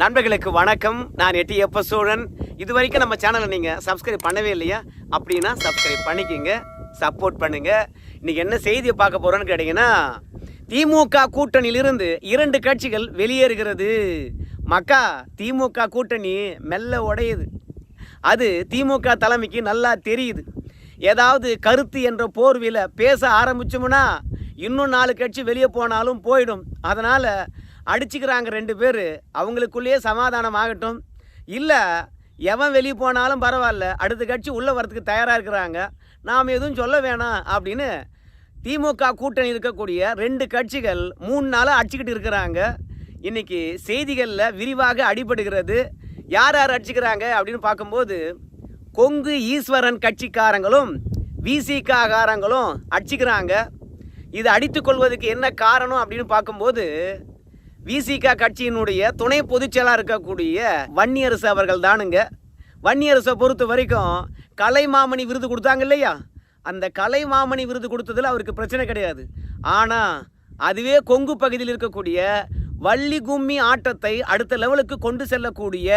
நண்பர்களுக்கு வணக்கம். நான் எட்டி எப்ப சூழன். இது வரைக்கும் நம்ம சேனலை நீங்கள் சப்ஸ்கிரைப் பண்ணவே இல்லையா? அப்படின்னா சப்ஸ்கிரைப் பண்ணிக்கோங்க. சப்போர்ட் பண்ணுங்க. இன்னைக்கு என்ன செய்தியை பார்க்க போறோம்னு கேட்டிங்கன்னா திமுக கூட்டணியிலிருந்து இரண்டு கட்சிகள் வெளியேறுகிறது. மக்கா திமுக கூட்டணி மெல்ல உடையுது. அது திமுக தலைமைக்கு நல்லா தெரியுது. ஏதாவது கருத்து என்ற போர்வையில் பேச ஆரம்பிச்சோம்னா இன்னும் நாலு கட்சி வெளியே போனாலும் போயிடும். அதனால் அடிச்சுக்கிறாங்க ரெண்டு பேர். அவங்களுக்குள்ளேயே சமாதானம் ஆகட்டும் இல்லை எவன் வெளியே போனாலும் பரவாயில்ல அடுத்த கட்சி உள்ளே வரத்துக்கு தயாராக இருக்கிறாங்க. நாம் எதுவும் சொல்ல வேணாம் அப்படின்னு திமுக கூட்டணி இருக்கக்கூடிய ரெண்டு கட்சிகள் மூணு நாளாக அடிச்சுக்கிட்டு இருக்கிறாங்க. இன்றைக்கி செய்திகளில் விரிவாக அடிபடுகிறது. யார் யார் அடிச்சுக்கிறாங்க அப்படின்னு பார்க்கும்போது கொங்கு ஈஸ்வரன் கட்சிக்காரங்களும் விசிக காரங்களும் அடிச்சுக்கிறாங்க. இது அடித்து கொள்வதற்கு என்ன காரணம் அப்படின்னு பார்க்கும்போது விசிக கட்சியினுடைய துணை பொதுச்செயலாக இருக்கக்கூடிய வன்னியரசு அவர்கள் தானுங்க. வன்னியரசை பொறுத்த வரைக்கும் கலைமாமணி விருது கொடுத்தாங்க இல்லையா? அந்த கலைமாமணி விருது கொடுத்ததில் அவருக்கு பிரச்சனை கிடையாது. ஆனால் அதுவே கொங்கு பகுதியில் இருக்கக்கூடிய வள்ளி கும்மி ஆட்டத்தை அடுத்த லெவலுக்கு கொண்டு செல்லக்கூடிய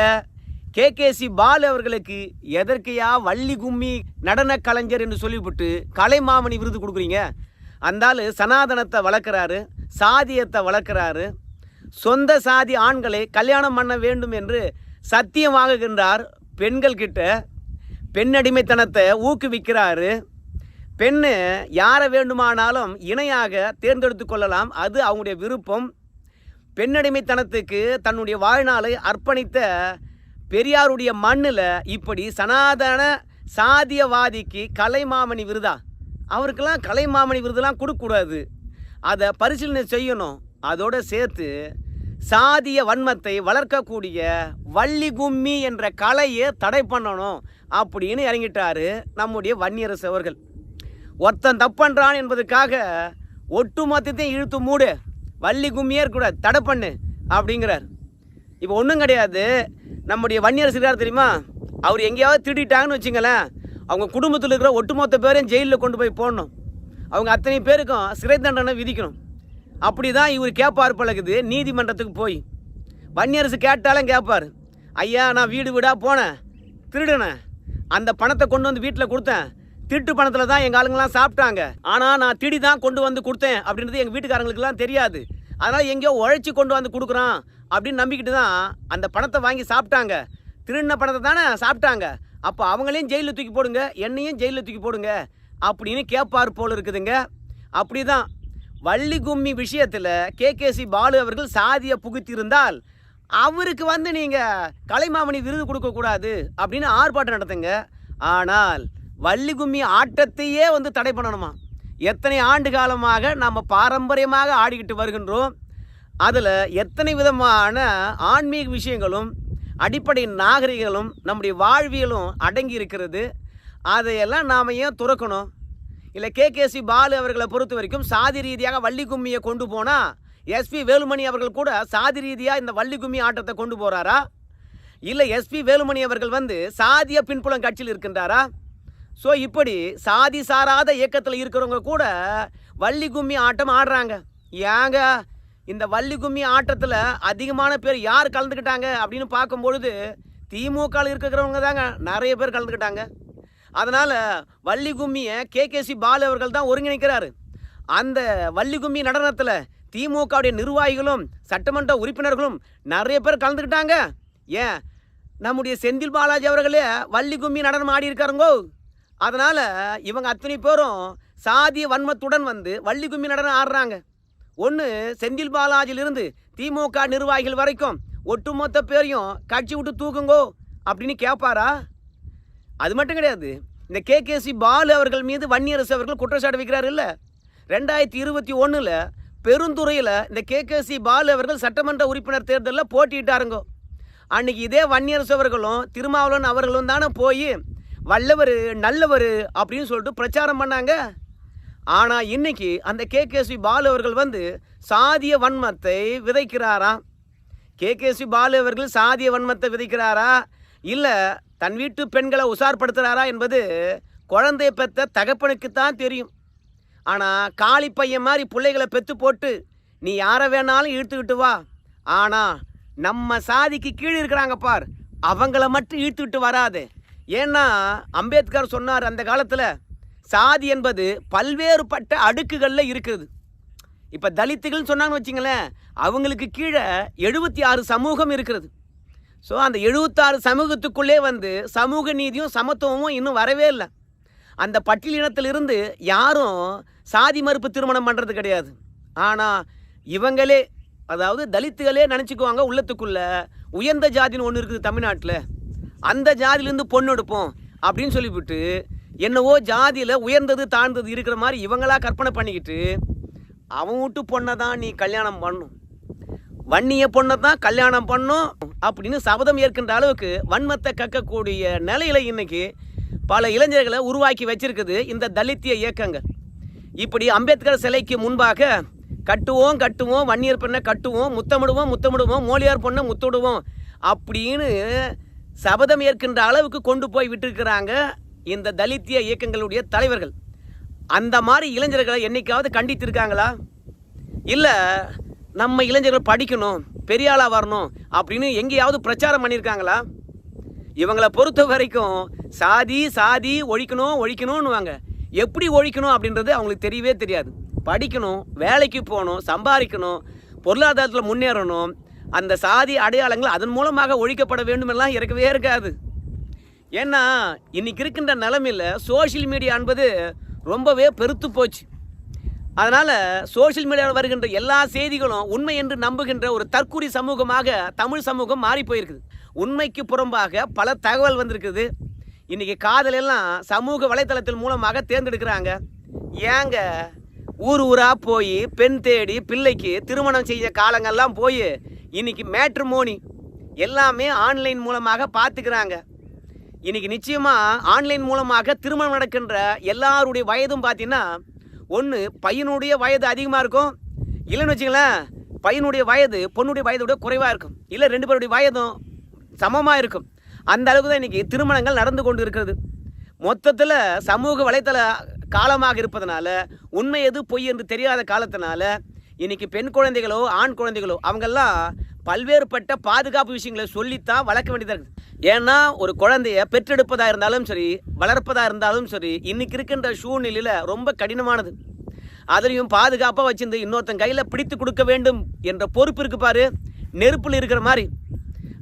கேகேசி பாலு அவர்களுக்கு எதற்கையா வள்ளி கும்மி நடன கலைஞர் என்று சொல்லிவிட்டு கலைமாமணி விருது கொடுக்குறீங்க? அந்தாலும் சனாதனத்தை வளர்க்குறாரு சாதியத்தை வளர்க்குறாரு சொந்த சாதி ஆண்களை கல்யாணம் பண்ண வேண்டும் என்று சத்தியம் வாங்குகின்றார். பெண்கள் கிட்ட பெண்ணடிமைத்தனத்தை ஊக்குவிக்கிறாரு. பெண்ணு யாரை வேண்டுமானாலும் இணையாக தேர்ந்தெடுத்து கொள்ளலாம். அது அவங்களுடைய விருப்பம். பெண்ணடிமைத்தனத்துக்கு தன்னுடைய வாழ்நாளை அர்ப்பணித்த பெரியாருடைய மண்ணில் இப்படி சனாதன சாதியவாதிக்கு கலைமாமணி விருதா? அவருக்கெல்லாம் கலைமாமணி விருதெல்லாம் கொடுக்கக்கூடாது. அதை பரிசீலனை செய்யணும். அதோடு சேர்த்து சாதிய வன்மத்தை வளர்க்கக்கூடிய வள்ளி கும்மி என்ற கலையை தடை பண்ணணும் அப்படின்னு இறங்கிட்டாரு நம்முடைய வன்னியரசு அவர்கள். ஒருத்தன் தப்பன்றான் என்பதற்காக ஒட்டுமொத்தத்தையும் இழுத்து மூடு வள்ளி கும்மியே இருக்கக்கூடாது தடை பண்ணு அப்படிங்கிறார். இப்போ ஒன்றும் கிடையாது. நம்முடைய வன்னியரசு இருக்கார் தெரியுமா? அவர் எங்கேயாவது திருடிட்டாங்கன்னு வச்சுங்களேன் அவங்க குடும்பத்தில் இருக்கிற ஒட்டுமொத்த பேரையும் ஜெயிலில் கொண்டு போய் போடணும். அவங்க அத்தனை பேருக்கும் சிறை தண்டனை விதிக்கணும். அப்படி தான் இவர் கேட்பார் பழகுது நீதிமன்றத்துக்கு போய். வன்னியரசு கேட்டாலும் கேட்பார் ஐயா நான் வீடு வீடாக போனேன் திருடினேன். அந்த பணத்தை கொண்டு வந்து வீட்டில் கொடுத்தேன். திருட்டு பணத்தில் தான் எங்கள் ஆளுங்கெல்லாம் சாப்பிட்டாங்க. ஆனால் நான் திடி தான் கொண்டு வந்து கொடுத்தேன் அப்படின்றது எங்கள் வீட்டுக்காரங்களுக்குலாம் தெரியாது. அதனால் எங்கேயோ உழைச்சி கொண்டு வந்து கொடுக்குறான் அப்படின்னு நம்பிக்கிட்டு தான் அந்த பணத்தை வாங்கி சாப்பிட்டாங்க. திருடின பணத்தை தானே சாப்பிட்டாங்க. அப்போ அவங்களையும் ஜெயிலில் தூக்கி போடுங்க என்னையும் ஜெயிலில் தூக்கி போடுங்க அப்படின்னு கேட்பார் போல் இருக்குதுங்க. அப்படி தான் வள்ளி கும்மி விஷயத்தில் கேகேசி பாலு அவர்கள் சாதியை புகுத்தியிருந்தால் அவருக்கு வந்து நீங்கள் கலைமாமணி விருது கொடுக்கக்கூடாது அப்படின்னு ஆர்ப்பாட்டம் நடத்துங்க. ஆனால் வள்ளி கும்மி ஆட்டத்தையே வந்து தடை பண்ணணுமா? எத்தனை ஆண்டு காலமாக நம்ம பாரம்பரியமாக ஆடிக்கிட்டு வருகின்றோம். அதில் எத்தனை விதமான ஆன்மீக விஷயங்களும் அடிப்படை நாகரிகங்களும் நம்முடைய வாழ்வியலும் அடங்கி இருக்கிறது. அதையெல்லாம் நாம் ஏன் துறக்கணும்? இல்லை கேகேசி பாலு அவர்களை பொறுத்த வரைக்கும் சாதி ரீதியாக வள்ளி கும்மியை கொண்டு போனால் எஸ்பி வேலுமணி அவர்கள் கூட சாதி ரீதியாக இந்த வள்ளி கும்மி ஆட்டத்தை கொண்டு போகிறாரா இல்லை எஸ்பி வேலுமணி அவர்கள் வந்து சாதிய பின்புலம் கட்சியில் இருக்கின்றாரா? ஸோ இப்படி சாதி சாராத இயக்கத்தில் இருக்கிறவங்க கூட வள்ளி கும்மி ஆட்டம் ஆடுறாங்க. ஏங்க இந்த வள்ளி கும்மி ஆட்டத்தில் அதிகமான பேர் யார் கலந்துக்கிட்டாங்க அப்படின்னு பார்க்கும்பொழுது திமுகவில் இருக்கிறவங்க தாங்க. நிறைய பேர் கலந்துக்கிட்டாங்க. அதனால் வள்ளி கும்மியை கேகேசி பாலு அவர்கள் தான் ஒருங்கிணைக்கிறாரு. அந்த வள்ளி கும்மி நடனத்தில் திமுகவுடைய நிர்வாகிகளும் சட்டமன்ற உறுப்பினர்களும் நிறைய பேர் கலந்துக்கிட்டாங்க. ஏன்? நம்முடைய செந்தில் பாலாஜி அவர்களே வள்ளி கும்மி நடனம் ஆடி இருக்காருங்கோ. அதனால் இவங்க அத்தனை பேரும் சாதிய வன்மத்துடன் வந்து வள்ளி கும்மி நடனம் ஆடுறாங்க. ஒன்று செந்தில் பாலாஜிலிருந்து திமுக நிர்வாகிகள் வரைக்கும் ஒட்டுமொத்த பேரையும் கட்சி விட்டு தூக்குங்கோ அப்படின்னு கேட்பாரா அது மட்டும் கிடையாது. இந்த கேகேசி பாலு அவர்கள் மீது வன்னியரசு அவர்கள் குற்றச்சாட்டு வைக்கிறார் இல்லை ரெண்டாயிரத்தி இருபத்தி ஒன்றில் பெருந்துறையில் இந்த கேகேசி பாலு அவர்கள் சட்டமன்ற உறுப்பினர் தேர்தலில் போட்டியிட்டாருங்கோ. அன்னைக்கு இதே வன்னியரசு அவர்களும் திருமாவளவன் அவர்களும் தானே போய் வல்லவர் நல்லவர் அப்படின்னு சொல்லிட்டு பிரச்சாரம் பண்ணாங்க. ஆனால் இன்னைக்கு அந்த கேகேசி பாலு அவர்கள் வந்து சாதிய வன்மத்தை விதைக்கிறாராம் கேகேசி பாலு அவர்கள் சாதிய வன்மத்தை விதைக்கிறாரா? இல்லை தன் வீட்டு பெண்களை உசார்படுத்துகிறாரா என்பது குழந்தைய பெற்ற தகப்பனுக்கு தான் தெரியும். ஆனால் காளி பையன் மாதிரி பிள்ளைகளை பெற்று போட்டு நீ யாரை வேணாலும் இழுத்துக்கிட்டு வா. ஆனால் நம்ம சாதிக்கு கீழே இருக்கிறாங்க பார் அவங்கள மட்டும் இழுத்துக்கிட்டு வராது. ஏன்னா அம்பேத்கர் சொன்னார் அந்த காலத்தில் சாதி என்பது பல்வேறுபட்ட அடுக்குகளில் இருக்குது இப்போ தலித்துகள்னு சொன்னாங்கன்னு வச்சிங்களேன் அவங்களுக்கு கீழே எழுபத்தி ஆறு சமூகம் இருக்கிறது. ஸோ அந்த எழுபத்தாறு சமூகத்துக்குள்ளே வந்து சமூக நீதியும் சமத்துவமும் இன்னும் வரவே இல்லை. அந்த பட்டியலினத்திலிருந்து யாரும் சாதி மறுப்பு திருமணம் பண்ணுறது கிடையாது. ஆனால் இவங்களே அதாவது தலித்துகளே நினச்சிக்குவாங்க உள்ளத்துக்குள்ள உயர்ந்த ஜாதின்னு ஒன்று இருக்குது தமிழ்நாட்டில் அந்த ஜாதியிலேருந்து பொண்ணு எடுப்போம் அப்படின்னு சொல்லிவிட்டு என்னவோ ஜாதியில் உயர்ந்தது தாழ்ந்தது இருக்கிற மாதிரி இவங்களா கற்பனை பண்ணிக்கிட்டு அவன் விட்டு பொண்ணை தான் நீ கல்யாணம் பண்ணும். வன்னிய பொண்ணை தான் கல்யாணம் பண்ணும் அப்படின்னு சபதம் ஏற்கின்ற அளவுக்கு வன்மத்தை கக்கக்கூடிய நிலையில இன்னைக்கு பல இளைஞர்களை உருவாக்கி வச்சிருக்குது இந்த தலித்திய இயக்கங்கள். இப்படி அம்பேத்கர் சிலைக்கு முன்பாக கட்டுவோம் கட்டுவோம் வன்னியர் பெண்ணை கட்டுவோம் முத்தமிடுவோம் முத்தமிடுவோம் மோலியார் பொண்ணை முத்தமிடுவோம் அப்படின்னு சபதம் ஏற்கின்ற அளவுக்கு கொண்டு போய் விட்டுருக்கிறாங்க இந்த தலித்திய இயக்கங்களுடைய தலைவர்கள். அந்த மாதிரி இளைஞர்களை என்னைக்காவது கண்டித்திருக்காங்களா? இல்லை நம்ம இளைஞர்கள் படிக்கணும் பெரிய ஆளாக வரணும் அப்படின்னு எங்கேயாவது பிரச்சாரம் பண்ணியிருக்காங்களா? இவங்களை பொறுத்த வரைக்கும் சாதி சாதி ஒழிக்கணும் ஒழிக்கணும்னுவாங்க. எப்படி ஒழிக்கணும் அப்படின்றது அவங்களுக்கு தெரியவே தெரியாது. படிக்கணும் வேலைக்கு போகணும் சம்பாதிக்கணும் பொருளாதாரத்தில் முன்னேறணும் அந்த சாதி அடையாளங்கள் அதன் மூலமாக ஒழிக்கப்பட வேண்டுமெல்லாம் இருக்கவே இருக்காது. ஏன்னா இன்னைக்கு இருக்கின்ற நிலமையில் சோஷியல் மீடியா என்பது ரொம்பவே பெருத்து போச்சு. அதனால் சோஷியல் மீடியாவில் வருகின்ற எல்லா செய்திகளும் உண்மை என்று நம்புகின்ற ஒரு தற்கூரி சமூகமாக தமிழ் சமூகம் மாறி போயிருக்குது. உண்மைக்கு புறம்பாக பல தகவல் வந்திருக்குது. இன்றைக்கி காதல் எல்லாம் சமூக வலைத்தளத்தின் மூலமாக தேர்ந்தெடுக்கிறாங்க. ஏங்க? ஊர் ஊராக போய் பெண் தேடி பிள்ளைக்கு திருமணம் செய்ய காலங்கள்லாம் போய் இன்றைக்கி மேட்ரிமோனி எல்லாமே ஆன்லைன் மூலமாக பார்த்துக்கிறாங்க. இன்றைக்கி நிச்சயமாக ஆன்லைன் மூலமாக திருமணம் நடக்கின்ற எல்லாருடைய வயதும் பார்த்தீங்கன்னா ஒன்று பையனுடைய வயது அதிகமாக இருக்கும். இல்லைன்னு வச்சுங்களேன் பையனுடைய வயது பொண்ணுடைய வயதை விட குறைவாக இருக்கும். இல்லை ரெண்டு பேருடைய வயதும் சமமாக இருக்கும். அந்த அளவுக்கு தான் இன்றைக்கி திருமணங்கள் நடந்து கொண்டு இருக்கிறது. மொத்தத்தில் சமூக வலைத்தள காலமாக இருப்பதனால உண்மை எது பொய் என்று தெரியாத காலத்தினால இன்றைக்கி பெண் குழந்தைகளோ ஆண் குழந்தைகளோ அவங்கெல்லாம் பல்வேறுபட்ட பாதுகாப்பு விஷயங்களை சொல்லித்தான் வளர்க்க வேண்டியதாக இருக்குது. ஏன்னா ஒரு குழந்தைய பெற்றெடுப்பதா இருந்தாலும் சரி வளர்ப்பதா இருந்தாலும் சரி இன்னைக்கு இருக்கின்ற சூழ்நிலையில் ரொம்ப கடினமானது. அதுலேயும் பாதுகாப்பாக வச்சிருந்து இன்னொருத்தன் கையில் பிடித்து கொடுக்க வேண்டும் என்ற பொறுப்பு இருக்கு பாரு நெருப்பில் இருக்கிற மாதிரி.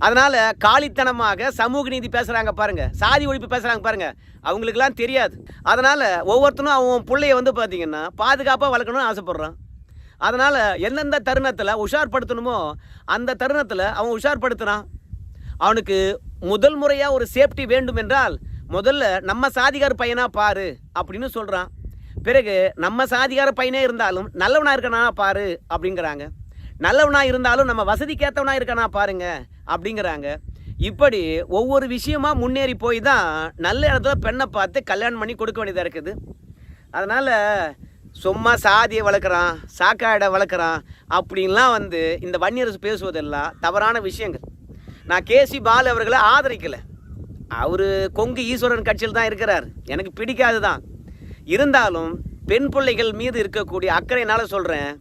அதனால் காலித்தனமாக சமூக நீதி பேசுகிறாங்க பாருங்க சாதி ஒழிப்பு பேசுகிறாங்க பாருங்க அவங்களுக்குலாம் தெரியாது. அதனால் ஒவ்வொருத்தனும் அவன் பிள்ளைய வந்து பார்த்தீங்கன்னா பாதுகாப்பாக வளர்க்கணும்னு ஆசைப்பட்றான். அதனால் எந்தெந்த தருணத்தில் உஷார்படுத்தணுமோ அந்த தருணத்தில் அவன் உஷார்படுத்துகிறான் அவனுக்கு முதல் முறையாக ஒரு சேஃப்டி வேண்டும் என்றால் முதல்ல நம்ம சாதிகார பையனாக பாரு அப்படின்னு சொல்கிறான் பிறகு நம்ம சாதிகார பையனே இருந்தாலும் நல்லவனாக இருக்கானா பாரு அப்படிங்கிறாங்க. நல்லவனாக இருந்தாலும் நம்ம வசதிக்கேற்றவனாக இருக்கானா பாருங்க அப்படிங்கிறாங்க. இப்படி ஒவ்வொரு விஷயமா முன்னேறி போய் தான் நல்ல இடத்துல பெண்ணை பார்த்து கல்யாணம் பண்ணி கொடுக்க வேண்டியதாக இருக்குது. அதனால் சும்மா சாதியை வளர்க்குறான் சாக்காடை வளர்க்குறான் அப்படின்லாம் வந்து இந்த வன்னியரசு பேசுவதெல்லாம் தவறான விஷயங்கள். நான் கேசி பால் அவர்களை ஆதரிக்கலை. அவர் கொங்கு ஈஸ்வரன் கட்சியில் தான் இருக்கிறார். எனக்கு பிடிக்காது தான். இருந்தாலும் பெண் பிள்ளைகள் மீது இருக்கக்கூடிய அக்கறையினால் சொல்கிறேன்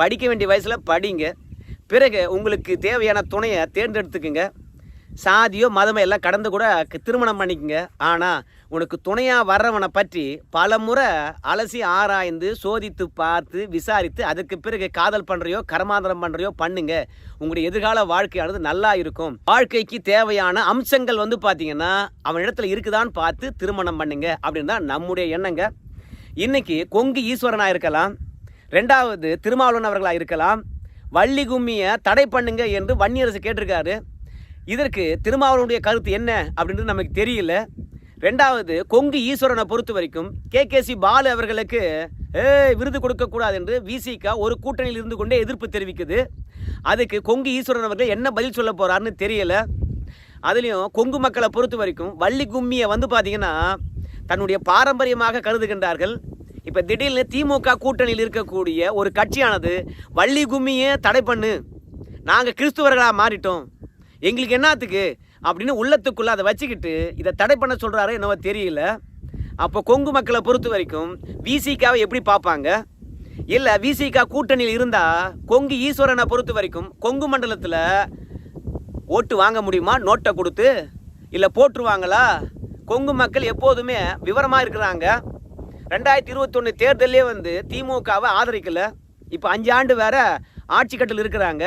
படிக்க வேண்டிய வயசில் படிங்க. பிறகு உங்களுக்கு தேவையான துணையை தேர்ந்தெடுத்துக்குங்க. சாதியோ மதமோ எல்லாம் கடந்து கூட திருமணம் பண்ணிக்கங்க. ஆனால் உனக்கு துணையாக வர்றவனை பற்றி பல முறை அலசி ஆராய்ந்து சோதித்து பார்த்து விசாரித்து அதுக்கு பிறகு காதல் பண்ணுறையோ கர்மாந்தரம் பண்ணுறையோ பண்ணுங்க. உங்களுடைய எதிர்கால வாழ்க்கையானது நல்லா இருக்கும். வாழ்க்கைக்கு தேவையான அம்சங்கள் வந்து பார்த்தீங்கன்னா அவன் இடத்துல இருக்குதான்னு பார்த்து திருமணம் பண்ணுங்க. அப்படின்னு தான் நம்முடைய எண்ணங்க. இன்னைக்கு கொங்கு ஈஸ்வரனாக இருக்கலாம். ரெண்டாவது திருமாவளவன் அவர்களாக இருக்கலாம். வள்ளி கும்மியை தடை பண்ணுங்க என்று வன்னியரசு கேட்டிருக்காரு. இதற்கு திருமாவளவனுடைய கருத்து என்ன அப்படின்றது நமக்கு தெரியல. ரெண்டாவது கொங்கு ஈஸ்வரனை பொறுத்த வரைக்கும் கே. கேசி பாலு அவர்களுக்கு விருது கொடுக்கக்கூடாது என்று விசிகா ஒரு கூட்டணியில் இருந்து கொண்டே எதிர்ப்பு தெரிவிக்குது. அதுக்கு கொங்கு ஈஸ்வரன் அவர்கள் என்ன பதில் சொல்ல போகிறாருன்னு தெரியல. அதுலேயும் கொங்கு மக்களை பொறுத்த வரைக்கும் வள்ளி கும்மியை வந்து பார்த்தீங்கன்னா தன்னுடைய பாரம்பரியமாக கருதுகின்றார்கள். இப்போ திடீர்னு திமுக கூட்டணியில் இருக்கக்கூடிய ஒரு கட்சியானது வள்ளி கும்மியை தடை பண்ணு. நாங்கள் கிறிஸ்துவர்களாக மாறிட்டோம். எங்களுக்கு என்னத்துக்கு? அப்படின்னு உள்ளத்துக்குள்ளே அதை வச்சுக்கிட்டு இதை தடை பண்ண சொல்கிறாரோ என்னவோ தெரியல. அப்போ கொங்கு மக்களை பொறுத்த வரைக்கும் விசிகாவை எப்படி பார்ப்பாங்க? இல்லை விசிகா கூட்டணியில் இருந்தால் கொங்கு ஈஸ்வரனை பொறுத்த வரைக்கும் கொங்கு மண்டலத்தில் ஓட்டு வாங்க முடியுமா? நோட்டை கொடுத்து? இல்லை போட்டுருவாங்களா? கொங்கு மக்கள் எப்போதுமே விவரமாக இருக்கிறாங்க. ரெண்டாயிரத்தி இருபத்தொன்று தேர்தலே வந்து திமுகவை ஆதரிக்கலை. இப்போ அஞ்சு ஆண்டு வேற ஆட்சி கட்டில் இருக்கிறாங்க.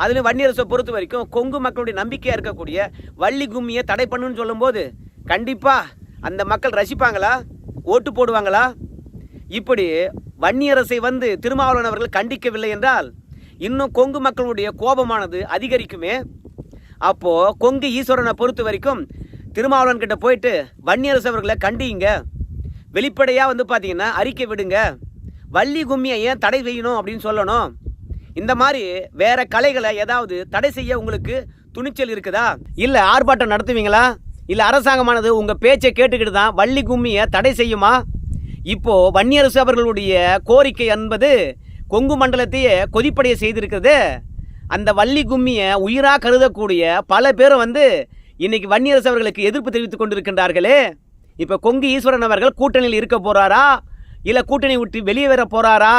அதுலேயும் வன்னியரசை பொறுத்த வரைக்கும் கொங்கு மக்களுடைய நம்பிக்கையாக இருக்கக்கூடிய வள்ளி கும்மியை தடை பண்ணுன்னு சொல்லும்போது கண்டிப்பாக அந்த மக்கள் ரசிப்பாங்களா? ஓட்டு போடுவாங்களா? இப்படி வன்னியரசை வந்து திருமாவளவன் அவர்கள் கண்டிக்கவில்லை என்றால் இன்னும் கொங்கு மக்களுடைய கோபமானது அதிகரிக்குமே? அப்போது கொங்கு ஈஸ்வரனை பொறுத்த வரைக்கும் திருமாவளவன் கிட்ட போயிட்டு வன்னியரசு அவர்களை கண்டிங்க. வெளிப்படையாக வந்து பார்த்தீங்கன்னா அறிக்கை விடுங்க. வள்ளி கும்மியை ஏன் தடை செய்யணும் அப்படின்னு சொல்லணும். இந்த மாதிரி வேற கலைகளை ஏதாவது தடை செய்ய உங்களுக்கு துணிச்சல் இருக்குதா? இல்லை ஆர்ப்பாட்டம் நடத்துவீங்களா? இல்லை அரசாங்கமானது உங்கள் பேச்சை கேட்டுக்கிட்டு தான் வள்ளி கும்மியை தடை செய்யுமா? இப்போ வன்னியரசு அவர்களுடைய கோரிக்கை என்பது கொங்கு மண்டலத்தையே கொதிப்படைய செய்திருக்கிறது. அந்த வள்ளி கும்மியை உயிராக கருதக்கூடிய பல பேரும் வந்து இன்னைக்கு வன்னியரசு அவர்களுக்கு எதிர்ப்பு தெரிவித்துக் கொண்டிருக்கின்றார்களே. இப்போ கொங்கு ஈஸ்வரன் அவர்கள் கூட்டணியில் இருக்க போறாரா? இல்லை கூட்டணி விட்டு வெளியே வர போறாரா?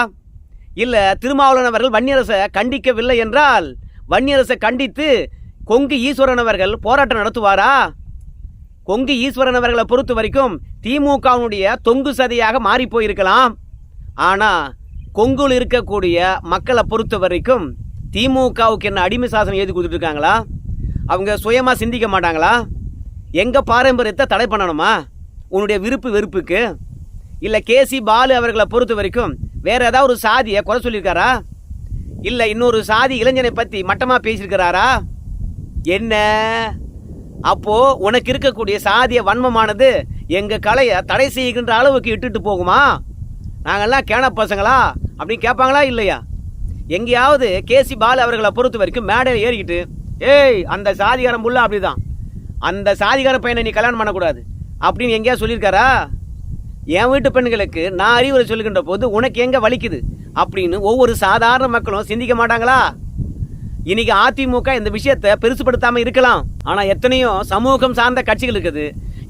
இல்லை திருமாவளவன் அவர்கள் வன்னியரசை கண்டிக்கவில்லை என்றால் வன்னியரசை கண்டித்து கொங்கு ஈஸ்வரன் அவர்கள் போராட்டம் நடத்துவாரா? கொங்கு ஈஸ்வரன் அவர்களை பொறுத்த வரைக்கும் திமுகவினுடைய தொங்கு சதியாக மாறி போயிருக்கலாம். ஆனால் கொங்குல இருக்கக்கூடிய மக்களை பொறுத்த வரைக்கும் திமுகவுக்கு என்ன அடிமை சாசனம் எழுதி கொடுத்துட்ருக்காங்களா? அவங்க சுயமாக சிந்திக்க மாட்டாங்களா? எங்கள் பாரம்பரியத்தை தடை பண்ணணுமா? உன்னுடைய விருப்பு வெறுப்புக்கு? இல்லை கேசி பாலு அவர்களை பொறுத்த வரைக்கும் வேற ஏதாவது ஒரு சாதியை குறை சொல்லியிருக்காரா? இல்லை இன்னொரு சாதி இளைஞனை பற்றி மட்டமாக பேசியிருக்கிறாரா? என்ன? அப்போது உனக்கு இருக்கக்கூடிய சாதிய வன்மமானது எங்கள் கலையை தடை செய்கின்ற அளவுக்கு இட்டுட்டு போகுமா? நாங்கள்லாம் கேன பசங்களா? அப்படின்னு கேட்பாங்களா இல்லையா? எங்கேயாவது கேசி பாலு அவர்களை பொறுத்த வரைக்கும் மேடையில் ஏறிக்கிட்டு ஏய் அந்த சாதிகாரம் புள்ள அப்படிதான். அந்த சாதிகார பையனை நீ கல்யாணம் பண்ணக்கூடாது. அப்படின்னு எங்கேயா சொல்லியிருக்காரா? என் வீட்டு பெண்களுக்கு நான் அறிவுரை சொல்லுகின்ற போது உனக்கு எங்கே வலிக்குது? அப்படின்னு ஒவ்வொரு சாதாரண மக்களும் சிந்திக்க மாட்டாங்களா? இன்னைக்கு அதிமுக இந்த விஷயத்தை பெருசுப்படுத்தாமல் இருக்கலாம். ஆனால் எத்தனையோ சமூகம் சார்ந்த கட்சிகள் இருக்குது.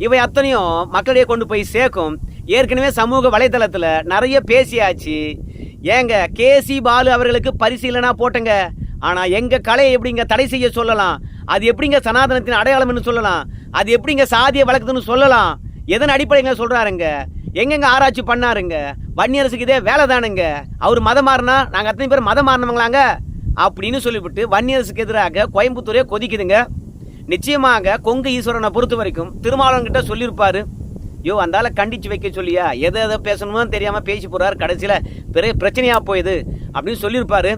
இவை அத்தனையும் மக்களிடையே கொண்டு போய் சேர்க்கும். ஏற்கனவே சமூக வலைதளத்தில் நிறைய பேசியாச்சு. ஏங்க கேசி பாலு அவர்களுக்கு பரிசீலனா போட்டங்க. ஆனால் எங்கள் கலையை எப்படிங்க தடை செய்ய சொல்லலாம்? அது எப்படிங்க சனாதனத்தின் அடையாளம்னு சொல்லலாம்? அது எப்படிங்க சாதிய வழக்குதுன்னு சொல்லலாம்? எதன் அடிப்படைங்க சொல்கிறாருங்க எங்கெங்க ஆராய்ச்சி பண்ணாருங்க? வன்னியரசுக்கு இதே வேலை தானுங்க. அவர் மதம் மாறினா நாங்கள் அத்தனை பேர் மதம் மாறினவங்களாங்க? அப்படின்னு சொல்லிவிட்டு வன்னியரசுக்கு எதிராக கோயம்புத்தூரே கொதிக்குதுங்க. நிச்சயமாக கொங்கு ஈஸ்வரனை பொறுத்த வரைக்கும் திருமாவளவன்கிட்ட சொல்லியிருப்பார். சொல்லியிருப்பாரு யோ அந்தால கண்டிச்சு வைக்க சொல்லியா? எதை எதை பேசணுமோ தெரியாமல் பேசி போகிறார் கடைசியில் பெரிய பிரச்சனையாக போயிது அப்படின்னு சொல்லியிருப்பாரு.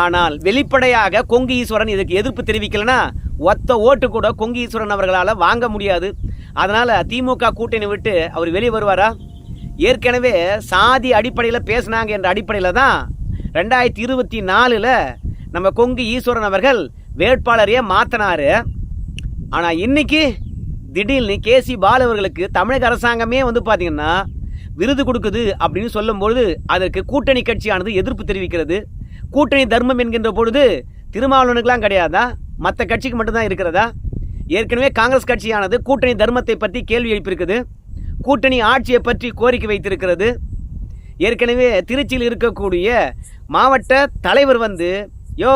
ஆனால் வெளிப்படையாக கொங்கு ஈஸ்வரன் இதுக்கு எதிர்ப்பு தெரிவிக்கலனா ஒத்த ஓட்டு கூட கொங்கு ஈஸ்வரன் அவர்களால் வாங்க முடியாது. அதனால் திமுக கூட்டணி விட்டு அவர் வெளியே வருவாரா? ஏற்கனவே சாதி அடிப்படையில் பேசினாங்க என்ற அடிப்படையில் தான் ரெண்டாயிரத்தி இருபத்தி நாலில் நம்ம கொங்கு ஈஸ்வரன் அவர்கள் வேட்பாளரையே மாற்றினார் ஆனால் இன்னைக்கு திடீர்னு கேசி பாலு அவர்களுக்கு தமிழக அரசாங்கமே வந்து பார்த்திங்கன்னா விருது கொடுக்குது அப்படின்னு சொல்லும்பொழுது அதற்கு கூட்டணி கட்சியானது எதிர்ப்பு தெரிவிக்கிறது. கூட்டணி தர்மம் என்கின்ற பொழுது திருமாவளவனுக்கெலாம் கிடையாதா? மற்ற கட்சிக்கு மட்டும்தான் இருக்கிறதா? ஏற்கனவே காங்கிரஸ் கட்சியானது கூட்டணி தர்மத்தை பற்றி கேள்வி எழுப்பியிருக்குது. கூட்டணி ஆட்சியை பற்றி கோரிக்கை வைத்திருக்கிறது. ஏற்கனவே திருச்சியில் இருக்கக்கூடிய மாவட்ட தலைவர் வந்து யோ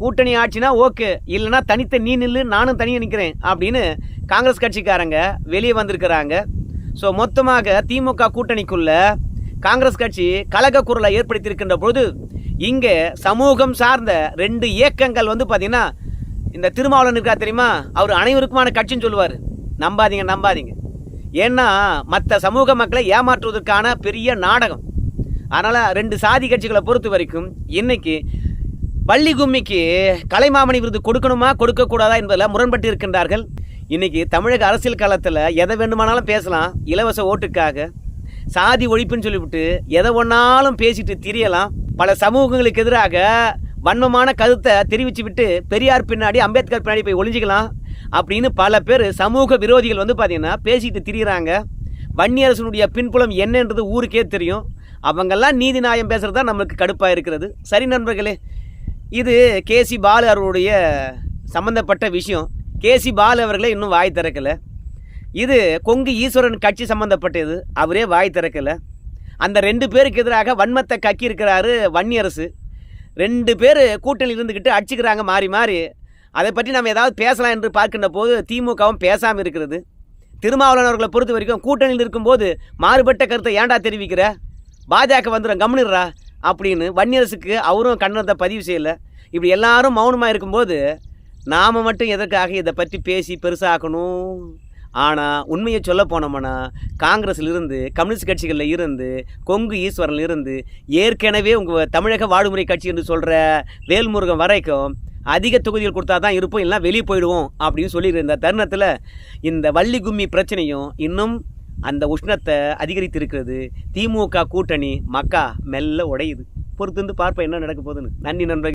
கூட்டணி ஆட்சினா ஓகே இல்லைன்னா தனித்த நீ நில்லு நானும் தனியாக நிற்கிறேன் அப்படின்னு காங்கிரஸ் கட்சிக்காரங்க வெளியே வந்திருக்கிறாங்க. ஸோ மொத்தமாக திமுக கூட்டணிக்குள்ள காங்கிரஸ் கட்சி கழக குரலை ஏற்படுத்தியிருக்கின்ற பொழுது இங்கே சமூகம் சார்ந்த ரெண்டு இயக்கங்கள் வந்து பார்த்திங்கன்னா இந்த திருமாவளவன் இருக்கா தெரியுமா? அவர் அனைவருக்குமான கட்சின்னு சொல்லுவார். நம்பாதீங்க நம்பாதீங்க. ஏன்னா மற்ற சமூக மக்களை ஏமாற்றுவதற்கான பெரிய நாடகம். அதனால் ரெண்டு சாதி கட்சிகளை பொறுத்த வரைக்கும் இன்னைக்கு வள்ளி கும்மிக்கு கலைமாமணி விருது கொடுக்கணுமா கொடுக்கக்கூடாதா என்பதில் முரண்பட்டு இருக்கின்றார்கள். இன்னைக்கு தமிழக அரசியல் காலத்தில் எதை வேண்டுமானாலும் பேசலாம் இலவச ஓட்டுக்காக. சாதி ஒழிப்புன்னு சொல்லிவிட்டு எதை ஒன்றாலும் பேசிட்டு திரியலாம். பல சமூகங்களுக்கு எதிராக வன்மமான கருத்தை தெரிவித்து விட்டு பெரியார் பின்னாடி அம்பேத்கர் பின்னாடி போய் ஒழிஞ்சிக்கலாம் அப்படின்னு பல பேர் சமூக விரோதிகள் வந்து பார்த்தீங்கன்னா பேசிட்டு திரியிறாங்க. வன்னியரசனுடைய பின்புலம் என்னன்றது ஊருக்கே தெரியும். அவங்கெல்லாம் நீதி நியாயம் பேசுகிறது தான் நம்மளுக்கு கடுப்பாக இருக்கிறது. சரி நண்பர்களே இது கேசி பாலு அவருடைய சம்மந்தப்பட்ட விஷயம். கேசி பாலு அவர்களே இன்னும் வாய் திறக்கலை. இது கொங்கு ஈஸ்வரன் கட்சி சம்மந்தப்பட்டது அவரே வாய் திறக்கலை. அந்த ரெண்டு பேருக்கு எதிராக வன்மத்தை கக்கி இருக்கிறாரு வன்னியரசு. ரெண்டு பேர் கூட்டணி இருந்துக்கிட்டு அடிச்சுக்கிறாங்க மாறி மாறி. அதை பற்றி நம்ம ஏதாவது பேசலாம் என்று பார்க்கின்ற போது திமுகவும் பேசாமல் இருக்கிறது. திருமாவளவன் அவர்களை பொறுத்த வரைக்கும் கூட்டணியில் இருக்கும்போது மாறுபட்ட கருத்தை ஏன்டா தெரிவிக்கிற? பாஜக வந்துடும் கம்னிடுறா அப்படின்னு வன்னியரசுக்கு அவரும் கண்ணத்தை பதிவு செய்யலை. இப்படி எல்லாரும் மௌனமாக இருக்கும்போது நாம் மட்டும் எதற்காக இதை பற்றி பேசி பெருசாக்கணும் ஆனால் உண்மையை சொல்ல போனோம்னா காங்கிரஸில் இருந்து கம்யூனிஸ்ட் கட்சிகளில் இருந்து கொங்கு ஈஸ்வரன்ல இருந்து ஏற்கனவே உங்கள் தமிழக வாழ்முறை கட்சி என்று சொல்கிற வேல்முருகன் வரைக்கும் அதிக தொகுதிகள் கொடுத்தா தான் இருப்போம் இல்லைனா வெளியே போயிடுவோம் அப்படின்னு சொல்லியிருந்த தருணத்தில் இந்த வள்ளி கும்மி பிரச்சனையும் இன்னும் அந்த உஷ்ணத்தை அதிகரித்து இருக்கிறது திமுக கூட்டணி மக்கா மெல்ல உடையுது. பொறுத்து வந்து பார்ப்பேன் என்ன நடக்க போகுதுன்னு. நன்றி நண்பர்கள்.